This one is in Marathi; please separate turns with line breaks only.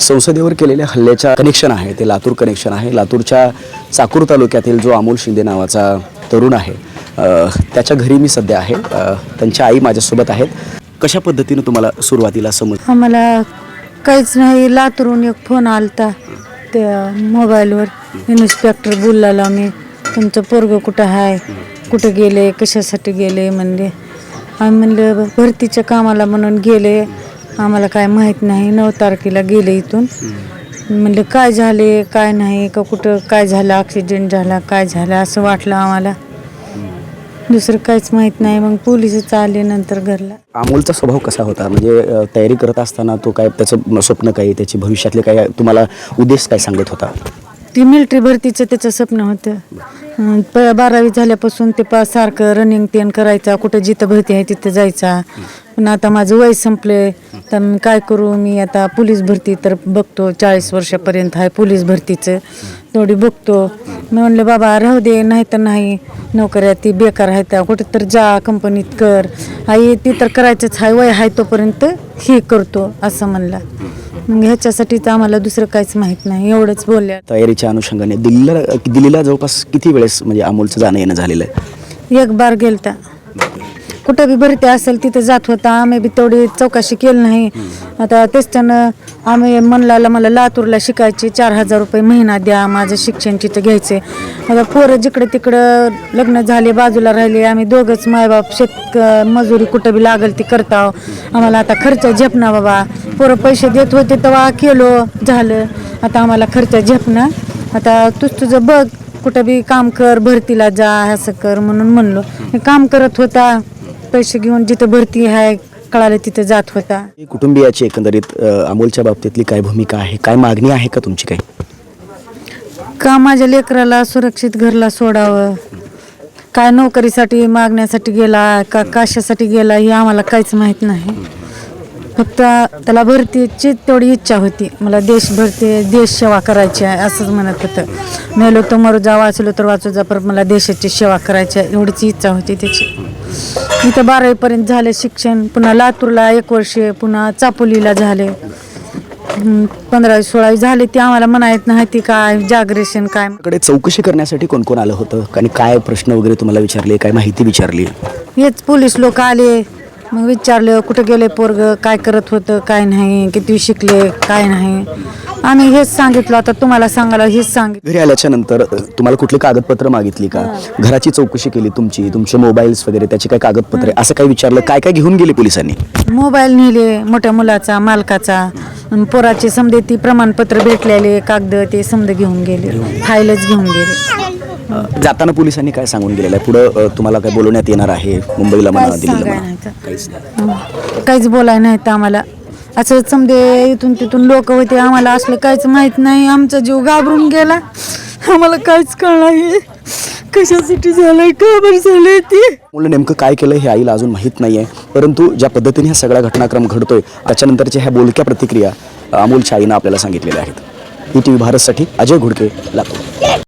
संसदेवर केलेल्या हल्ल्याच्या कनेक्शन आहे ते लातूर कनेक्शन आहे. लातूरच्या चाकूर तालुक्यातील जो अमोल शिंदे नावाचा तरुण आहे त्याच्या घरी मी सध्या आहे. त्यांच्या आई माझ्यासोबत आहेत. कशा पद्धतीनं तुम्हाला सुरुवातीला समज
आम्हाला काहीच नाही लातूरून एक फोन आलता त्या मोबाईलवर इन्स्पेक्टर बोलला मी तुमचं पोरग कुठं आहे कुठं गेले कशासाठी गेले म्हणले. आम्ही म्हणलं भरतीच्या कामाला म्हणून गेले. आम्हाला काय माहीत नाही. नऊ तारखेला गेले इथून. म्हणलं काय झाले? काय नाही? का कुठं? काय झालं? ॲक्सिडेंट झाला? काय झालं? असं वाटलं आम्हाला. दुसरं काहीच माहीत नाही. मग पोलिसच आले नंतर घरला.
अमोलचा स्वभाव कसा होता? म्हणजे तयारी करत असताना तो काय त्याचं स्वप्न काय? त्याची भविष्यातले काय तुम्हाला उद्देश काय सांगत होता?
ती मिलिटरी भरतीचं त्याचं स्वप्न होतं. प बारावी झाल्यापासून ते पा सारखं रनिंग तेन करायचा. कुठं जिथं भरती आहे तिथं जायचा. पण आता माझं वय संपले तर मी काय करू मी आता पोलीस भरती तर बघतो चाळीस वर्षापर्यंत आहे पोलीस भरतीचं. तेवढी बघतो. मी म्हणलं बाबा राहू दे नाही तर नाही. नोकऱ्या ती बेकार आहे त्या कुठं तर जा कंपनीत कर. आई ती तर करायचंच आहे वय आहे तोपर्यंत हे करतो असं म्हणला. मग ह्याच्यासाठीच आम्हाला दुसरं काहीच माहीत नाही एवढंच बोलल्या.
तयारीच्या अनुषंगाने दिल्लीला दिल्लीला जवळपास किती वेळेस म्हणजे अमोलचं जाणं येणं झालेलं आहे?
एक बार गेलता कुठं बी भरती असेल तिथं जात होता. आम्ही बी तेवढी चौकशी केली नाही. आता त्याच्यानं आम्ही म्हणला मला लातूरला शिकायचे. चार हजार रुपये महिना द्या माझं शिक्षण तिथं घ्यायचे आता पोरं जिकडं तिकडं लग्न झाले बाजूला राहिले. आम्ही दोघंच मायबाप शेत मजुरी कुठं बी लागल ती करताव आम्हाला आता खर्च झेपना बाबा. पोरं पैसे देत होते तेव्हा केलो झालं. आता आम्हाला खर्च झेपना. आता तूच तुझं बघ कुठं बी काम कर भरतीला जा असं कर म्हणून म्हणलो. काम करत होता. पैसे घेऊन जिथं भरती आहे कळालं तिथं जात होता.
कुटुंबियाची एकंदरीत अ, अमोलच्या बाबतीतली काय भूमिका आहे? काय मागणी आहे का तुमची काय
का माझ्या लेकराला सुरक्षित घरला सोडावं? काय नोकरीसाठी मागण्यासाठी गेला का कशासाठी गेला हे आम्हाला काहीच माहीत नाही. फक्त त्याला भरतीची तेवढी इच्छा होती. मला देश भरती देश सेवा करायची आहे असंच म्हणत होतं. मेलो तर मरू जा वाचलो तर वाचू जा पण मला देशाची सेवा करायची आहे एवढीच इच्छा होती त्याची. इथं बारावीपर्यंत झाले शिक्षण पुन्हा लातूरला एक वर्ष पुन्हा चापोलीला झाले. पंधरावी सोळावी झाले ते आम्हाला म्हणायत नाही काय जागरेशन काय.
कडे चौकशी करण्यासाठी कोण कोण आलं होतं? आणि काय प्रश्न वगैरे तुम्हाला विचारले काय माहिती विचारली?
हेच पोलीस लोक आले. मग विचारलं कुठं गेले पोरग? काय करत होतं? काय नाही? किती शिकले? काय नाही? आम्ही हेच सांगितलं. आता तुम्हाला सांगायला हेच सांगितलं
घरी आल्याच्यानंतर तुम्हाला कुठली कागदपत्र मागितली का? घराची चौकशी केली तुमची तुमचे मोबाईल्स वगैरे त्याची काय कागदपत्रे असं काय विचारलं? काय काय घेऊन गेले पोलिसांनी?
मोबाईल नेले मोठ्या मुलाचा मालकाचा. पोराचे समजे ती प्रमाणपत्र भेटलेले कागद ते समजे घेऊन गेले. फाईलच घेऊन गेले.
जाताना पोलिसांनी काय सांगून गेलेलं आहे? पुढं तुम्हाला काय बोलवण्यात येणार आहे? मुंबईला म्हणा
काहीच
दिल्लीला
सांगाय
म्हणा.
नाही तर.
काहीच नाही.
हं. काहीच बोलाय नाही तर आम्हाला. असं समजे इथून तिथून लोक होते आम्हाला असलं काहीच माहीत नाही. आमचा जीव घाबरून गेला. आम्हाला काहीच कळलं नाही. कशासाठी झालंय का बरं झालंय ते?
मुलं नेमकं काय केलं हे आईला अजून माहीत नाही आहे परंतु ज्या पद्धतीने ह्या सगळा घटनाक्रम घडतोय त्याच्यानंतरच्या ह्या बोलक्या प्रतिक्रिया अमोलच्या आईनं आपल्याला सांगितलेल्या आहेत. ई टी व्ही भारतसाठी अजय घोडके लातूर.